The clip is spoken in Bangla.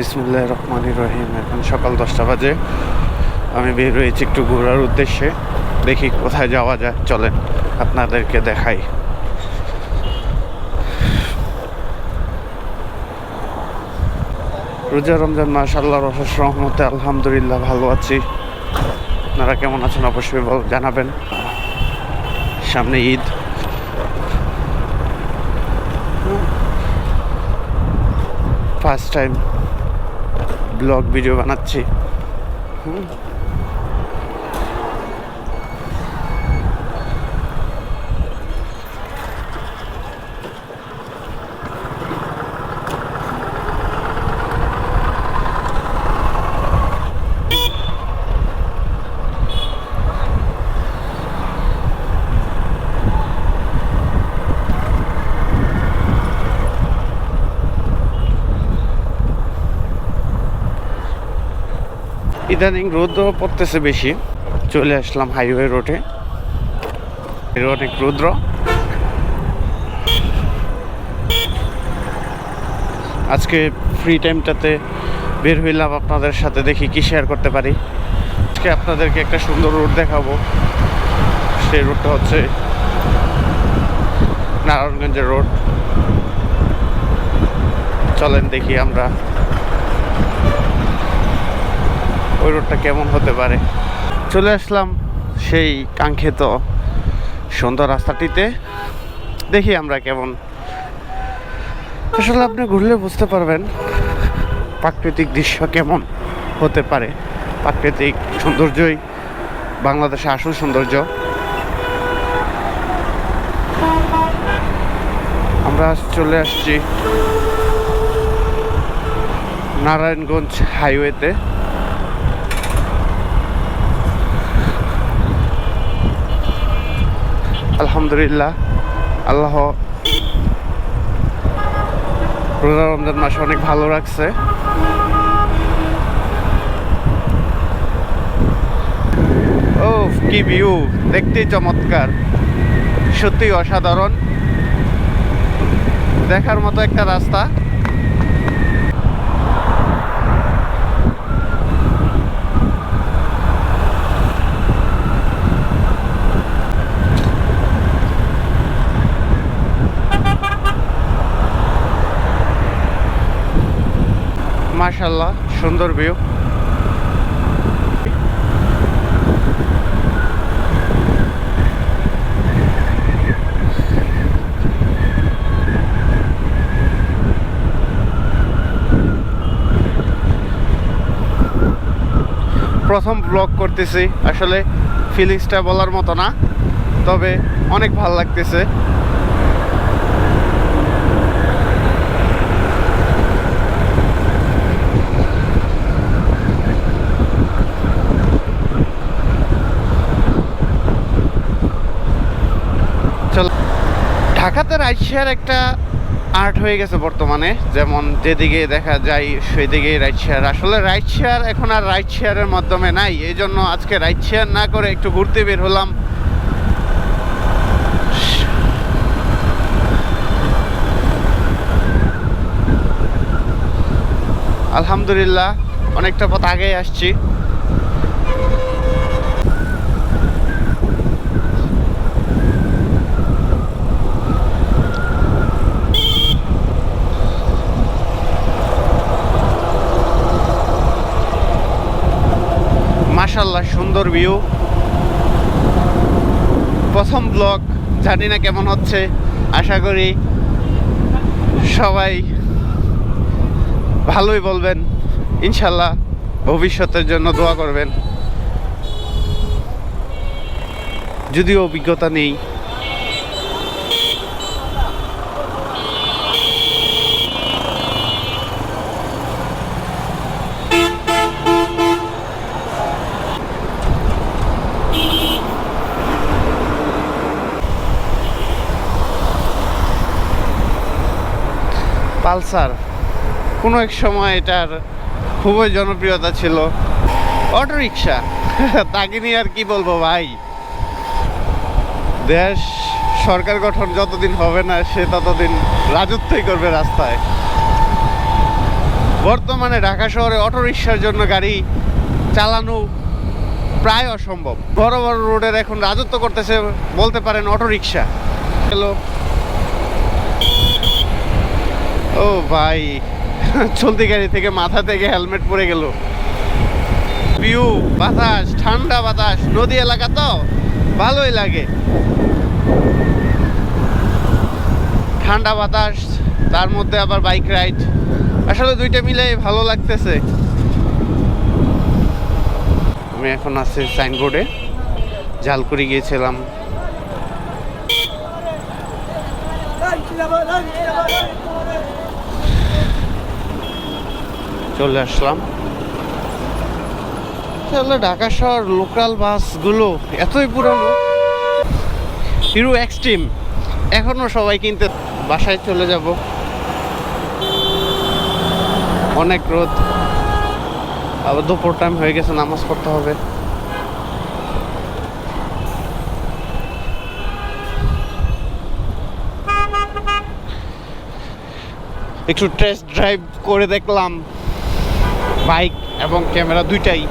বিসমুল্লাহ রহমান রহিম। এখন সকাল দশটা বাজে। আমি বের হয়েছি একটু ঘোরার উদ্দেশ্যে। দেখি কোথায় যাওয়া যায়। চলেন, আপনাদেরকে দেখাই। রোজা রমজান মাস আল্লাহর অশেষ রহমতে, আলহামদুলিল্লাহ, ভালো আছি। আপনারা কেমন আছেন অবশ্যই জানাবেন। সামনে Eid. First time blog video বানাচ্ছি হুম। ইদানিং রোদও পড়তেছে বেশি। চলে আসলাম হাইওয়ে রোডে। অনেক রৌদ্র। আজকে ফ্রি টাইমটাতে বের হইলাম আপনাদের সাথে, দেখি কি শেয়ার করতে পারি। আজকে আপনাদেরকে একটা সুন্দর রোড দেখাবো। সেই রোডটা হচ্ছে নারায়ণগঞ্জের রোড চলেন দেখি আমরা। ওই রোডটা কেমন হতে পারে? চলে আসলাম সেই কাঙ্ক্ষিত সুন্দর রাস্তাটিতে। দেখি আমরা কেমন। আসলে আপনি ঘুরলে বুঝতে পারবেন প্রাকৃতিক দৃশ্য কেমন হতে পারে। প্রাকৃতিক সৌন্দর্যই বাংলাদেশে আসল সৌন্দর্য। আমরা চলে আসছি নারায়ণগঞ্জ হাইওয়েতে আলহামদুলিল্লাহ, আল্লাহ রোজা রমজান মাসে অনেক ভালো রাখছে। ও কি ভিউ দেখতেই চমৎকার। সত্যি অসাধারণ। দেখার মতো একটা রাস্তা। মাশাল্লাহ সুন্দর ভিউ প্রথম ব্লগ করতেছি। আসলে ফিলিংসটা বলার মতো না, তবে অনেক ভালো লাগতেছে। চলো ঢাকাতে রাইড একটা আর্ট হয়ে গেছে বর্তমানে। যেমন যেদিকে দেখা যায় সেদিকেই রাইড শেয়ার আসলে রাইড শেয়ার এখন আর রাইড শেয়ারের মাধ্যমে নাই। এই জন্য আজকে রাইড শেয়ার না করে একটু ঘুরতে বের হলাম। আলহামদুলিল্লাহ, অনেকটা পথ আগেই আসছি। মাশাল্লাহ সুন্দর ভিউ প্রথম ব্লগ জানি না কেমন হচ্ছে, আশা করি সবাই ভালোই বলবেন। ইনশাল্লাহ ভবিষ্যতের জন্য দোয়া করবেন। যদিও অভিজ্ঞতা নেই পালসার। কোনো এক সময় এটার খুবই জনপ্রিয়তা ছিল। অটো রিক্সা তাকে নিয়ে আর কি বলব ভাই? দেশ, সরকার গঠন যতদিন হবে না, সে ততদিন রাজত্বই করবে রাস্তায়। বর্তমানে ঢাকা শহরে অটোরিকশার জন্য গাড়ি চালানো প্রায় অসম্ভব। বড় বড় রোডের এখন রাজত্ব করতেছে বলতে পারেন অটোরিকশা। হ্যালো ও ভাই চলতি গাড়ি থেকে মাথা থেকে হেলমেট পরে গেল ভিউ বাতাস ঠান্ডা বাতাস নদী এলাকা তো ভালোই লাগে ঠান্ডা বাতাস তার মধ্যে আবার বাইক রাইড আসলে দুইটা মিলে ভালো লাগতেছে আমি এখন আছি সাইনবোর্ডে ঝালকুড়ি গিয়েছিলাম চলে আসলাম। তাহলে ঢাকা শহর লোকাল বাসগুলো এতই পুরনো। হিরো এক্সট্রিম, এখনও সবাই কিনতে বাসায় চলে যাব। অনেক রোদ। আবার দুপুর টাইম হয়ে গেছে, নামাজ পড়তে হবে। একটু টেস্ট ড্রাইভ করে দেখলাম। বাইক এবং ক্যামেরা দুইটাই